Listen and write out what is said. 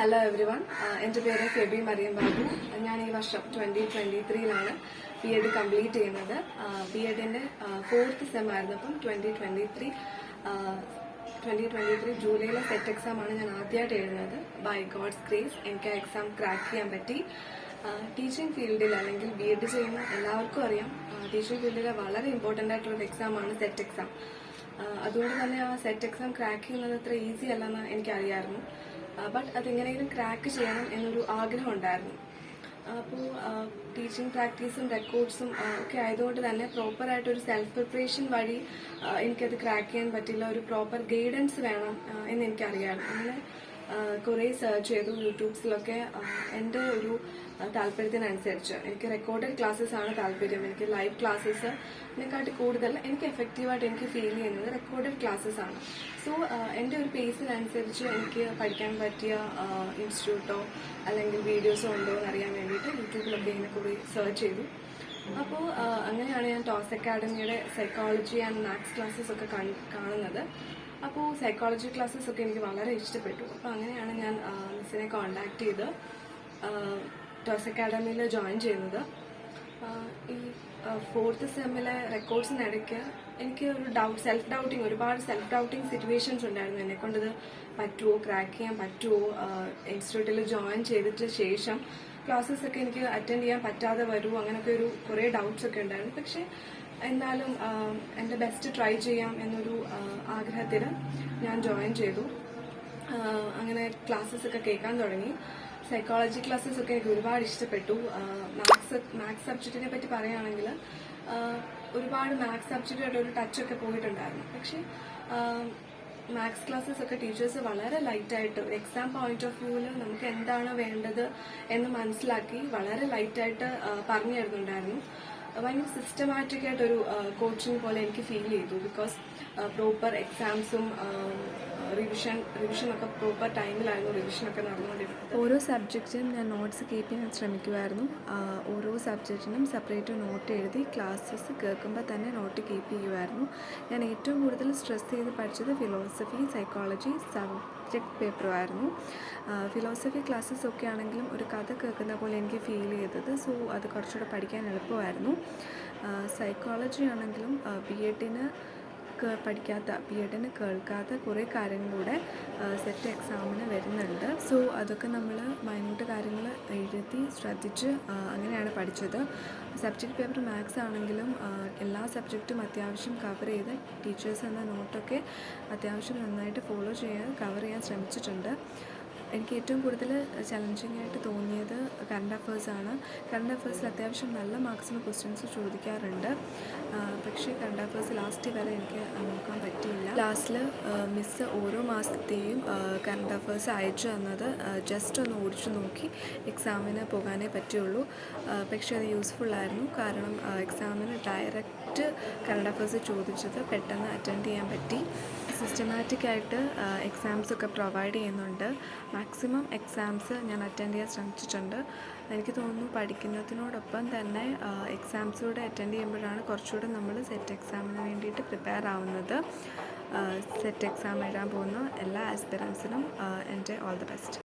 Hello every one എന്റെ പേര് ഫെബി മറിയം ബാബു. ഞാൻ ഈ വർഷം ട്വന്റി ട്വന്റി ത്രീയിലാണ് ബി എഡ് കംപ്ലീറ്റ് ചെയ്യുന്നത്. ബി എഡിന്റെ ഫോർത്ത് സെം ആയിരുന്നു അപ്പം twenty twenty three twenty twenty three ജൂലൈയിലെ SET എക്സാമാണ് ഞാൻ ആദ്യമായിട്ട് എഴുതുന്നത്. ബൈ ഗോഡ്സ് ഗ്രേസ് എനിക്ക് ആ എക്സാം ക്രാക്ക് ചെയ്യാൻ പറ്റി. ടീച്ചിങ് ഫീൽഡിൽ അല്ലെങ്കിൽ ബി എഡ് ചെയ്യുന്ന എല്ലാവർക്കും അറിയാം. ടീച്ചിങ് ഫീൽഡിലെ വളരെ ഇമ്പോർട്ടന്റ് ആയിട്ടുള്ള എക്സാമാണ് സെറ്റ് എക്സാം അതുകൊണ്ട് തന്നെ ആ സെറ്റ് എക്സാം ക്രാക്ക് ചെയ്യുന്നത് അത്ര ഈസി അല്ലെന്ന് എനിക്കറിയായിരുന്നു. ബട്ട് അതെങ്ങനെയെങ്കിലും ക്രാക്ക് ചെയ്യണം എന്നൊരു ആഗ്രഹം ഉണ്ടായിരുന്നു. അപ്പോൾ ടീച്ചിങ് പ്രാക്ടീസും റെക്കോർഡ്സും ഒക്കെ ആയതുകൊണ്ട് തന്നെ പ്രോപ്പറായിട്ട് ഒരു സെൽഫ് പ്രിപ്പറേഷൻ വഴി എനിക്കത് ക്രാക്ക് ചെയ്യാൻ പറ്റില്ല ഒരു പ്രോപ്പർ ഗൈഡൻസ് വേണം എന്ന് എനിക്കറിയാം അങ്ങനെ കുറേ സെർച്ച് ചെയ്തു യൂട്യൂബ്സിലൊക്കെ എന്റെ ഒരു താല്പര്യത്തിനനുസരിച്ച് എനിക്ക് റെക്കോർഡഡ് ക്ലാസ്സസ് ആണ് താല്പര്യം. എനിക്ക് ലൈവ് ക്ലാസ്സസ് എന്നെക്കാട്ടി കൂടുതൽ എനിക്ക് എഫക്റ്റീവായിട്ട് എനിക്ക് ഫീൽ ചെയ്യുന്നത് റെക്കോർഡഡ് ക്ലാസ്സസ് ആണ്. സോ എന്റെ ഒരു പേസിനനുസരിച്ച് എനിക്ക് പഠിക്കാൻ പറ്റിയ ഇൻസ്റ്റിറ്റ്യൂട്ടോ അല്ലെങ്കിൽ വീഡിയോസോ ഉണ്ടോ എന്ന് അറിയാൻ വേണ്ടിയിട്ട് യൂട്യൂബിലൊക്കെ ഇങ്ങനെ കൂടി സെർച്ച് ചെയ്തു. അപ്പോൾ അങ്ങനെയാണ് ഞാൻ ടോസ് അക്കാഡമിയുടെ സൈക്കോളജി ആൻഡ് മാത്സ് ക്ലാസ്സസ് ഒക്കെ കാണുന്നത്. അപ്പോൾ സൈക്കോളജി ക്ലാസ്സസ് ഒക്കെ എനിക്ക് വളരെ ഇഷ്ടപ്പെട്ടു. അപ്പോൾ അങ്ങനെയാണ് ഞാൻ മിസ്സിനെ കോണ്ടാക്ട് ചെയ്ത് ടോസ് അക്കാഡമിയിൽ ജോയിൻ ചെയ്യുന്നത്. ഈ ഫോർത്ത് സെമ്മിലെ റെക്കോർഡ്സിനിടയ്ക്ക് എനിക്ക് ഒരു ഡൗട്ട് സെൽഫ് ഡൗട്ടിങ് ഒരുപാട് സെൽഫ് ഡൗട്ടിങ് സിറ്റുവേഷൻസ് ഉണ്ടായിരുന്നു. എന്നെ കൊണ്ടത് പറ്റുമോ ക്രാക്ക് ചെയ്യാൻ പറ്റുമോ ഇൻസ്റ്റിറ്റ്യൂട്ടിൽ ജോയിൻ ചെയ്തിട്ട് ശേഷം ക്ലാസ്സസ് ഒക്കെ എനിക്ക് അറ്റൻഡ് ചെയ്യാൻ പറ്റാതെ വരുമോ അങ്ങനെയൊക്കെ ഒരു കുറേ ഡൗട്ട്സ് ഒക്കെ ഉണ്ടായിരുന്നു. പക്ഷേ എന്നാലും എന്റെ ബെസ്റ്റ് ട്രൈ ചെയ്യാം എന്നൊരു ആഗ്രഹത്തിൽ ഞാൻ ജോയിൻ ചെയ്തു. അങ്ങനെ ക്ലാസ്സസ് ഒക്കെ കേൾക്കാൻ തുടങ്ങി. സൈക്കോളജി ക്ലാസ്സസ് ഒക്കെ എനിക്ക് ഒരുപാട് ഇഷ്ടപ്പെട്ടു. മാത്സ് മാത്സ് സബ്ജക്റ്റിനെ പറ്റി പറയുകയാണെങ്കിൽ ഒരുപാട് മാത്സ് സബ്ജക്റ്റായിട്ട് ഒരു ടച്ച് ഒക്കെ പോയിട്ടുണ്ടായിരുന്നു. പക്ഷേ മാത്സ് ക്ലാസ്സസ് ഒക്കെ ടീച്ചേഴ്സ് വളരെ ലൈറ്റായിട്ട് എക്സാം പോയിന്റ് ഓഫ് വ്യൂവിൽ നമുക്ക് എന്താണ് വേണ്ടത് എന്ന് മനസ്സിലാക്കി വളരെ ലൈറ്റായിട്ട് പറഞ്ഞു തരുന്നുണ്ടായിരുന്നു ഭയങ്കര സിസ്റ്റമാറ്റിക് ആയിട്ടൊരു കോച്ചിങ് പോലെ എനിക്ക് ഫീൽ ചെയ്തു. ബിക്കോസ് പ്രോപ്പർ എക്സാംസും റിവിഷൻ റിവിഷനൊക്കെ പ്രോപ്പർ ടൈമിലായിരുന്നു റിവിഷൻ ഒക്കെ നടന്നുകൊണ്ടിരുന്നത്. ഓരോ സബ്ജക്റ്റിനും ഞാൻ നോട്ട്സ് കീപ്പ് ചെയ്യാൻ ശ്രമിക്കുമായിരുന്നു ഓരോ സബ്ജക്റ്റിനും സെപ്പറേറ്റ് നോട്ട് എഴുതി ക്ലാസ്സസ് കേൾക്കുമ്പോൾ തന്നെ നോട്ട് കീപ്പ് ചെയ്യുമായിരുന്നു ഞാൻ ഏറ്റവും കൂടുതൽ സ്ട്രെസ് ചെയ്ത് പഠിച്ചത് ഫിലോസഫി സൈക്കോളജി സബ്ജക്റ്റ് പേപ്പറുമായിരുന്നു ഫിലോസഫി ക്ലാസ്സസ് ഒക്കെ ആണെങ്കിലും ഒരു കഥ കേൾക്കുന്ന പോലെ എനിക്ക് ഫീൽ ചെയ്തത്. സോ അത് കുറച്ചുകൂടെ പഠിക്കാൻ എളുപ്പമായിരുന്നു. സൈക്കോളജി ആണെങ്കിലും ബി എഡിന് പഠിക്കാത്ത ബി എഡിന് കേൾക്കാത്ത കുറേ കാര്യങ്ങളുടെ സെറ്റ് എക്സാമിന് വരുന്നുണ്ട്. സോ അതൊക്കെ നമ്മൾ മൈന്യൂട്ട് കാര്യങ്ങൾ എഴുതി ശ്രദ്ധിച്ച് അങ്ങനെയാണ് പഠിച്ചത്. സബ്ജക്റ്റ് പേപ്പർ മാത്സ് ആണെങ്കിലും എല്ലാ സബ്ജക്റ്റും അത്യാവശ്യം കവർ ചെയ്ത് ടീച്ചേഴ്സ് എന്ന നോട്ടൊക്കെ അത്യാവശ്യം നന്നായിട്ട് ഫോളോ ചെയ്യാൻ കവർ ചെയ്യാൻ ശ്രമിച്ചിട്ടുണ്ട്. എനിക്ക് ഏറ്റവും കൂടുതൽ ചലഞ്ചിങ് ആയിട്ട് തോന്നിയത് കറണ്ട് അഫേഴ്സാണ് കറണ്ട് അഫേഴ്സിൽ അത്യാവശ്യം നല്ല മാർക്സിന് ക്വസ്റ്റ്യൻസ് ചോദിക്കാറുണ്ട്. പക്ഷേ കറണ്ട് അഫേഴ്സ് ലാസ്റ്റ് വരെ എനിക്ക് നോക്കാൻ പറ്റിയില്ല. ലാസ്റ്റിൽ മിസ് ഓരോ മാസത്തെയും കറണ്ട് അഫേഴ്സ് അയച്ചു തന്നത് ജസ്റ്റ് ഒന്ന് ഓടിച്ചു നോക്കി എക്സാമിന് പോകാനേ പറ്റുള്ളൂ. പക്ഷേ അത് യൂസ്ഫുൾ ആയിരുന്നു. കാരണം എക്സാമിന് ഡയറക്റ്റ് കറണ്ട് അഫേഴ്സ് ചോദിച്ചത് പെട്ടെന്ന് അറ്റൻഡ് ചെയ്യാൻ പറ്റി. സിസ്റ്റമാറ്റിക് ആയിട്ട് ഒക്കെ പ്രൊവൈഡ് ചെയ്യുന്നുണ്ട്. മാക്സിമം എക്സാംസ് ഞാൻ അറ്റൻഡ് ചെയ്യാൻ ശ്രമിച്ചിട്ടുണ്ട്. എനിക്ക് തോന്നുന്നു പഠിക്കുന്നതിനോടൊപ്പം തന്നെ എക്സാംസിലൂടെ അറ്റൻഡ് ചെയ്യുമ്പോഴാണ് കുറച്ചുകൂടെ നമ്മൾ സെറ്റ് എക്സാമിന് വേണ്ടിയിട്ട് പ്രിപ്പയർ ആവുന്നത്. സെറ്റ് എക്സാം എഴുതാൻ പോകുന്ന എല്ലാ ആസ്പിറൻസിനും എന്റെ ഓൾ ദി ബെസ്റ്റ്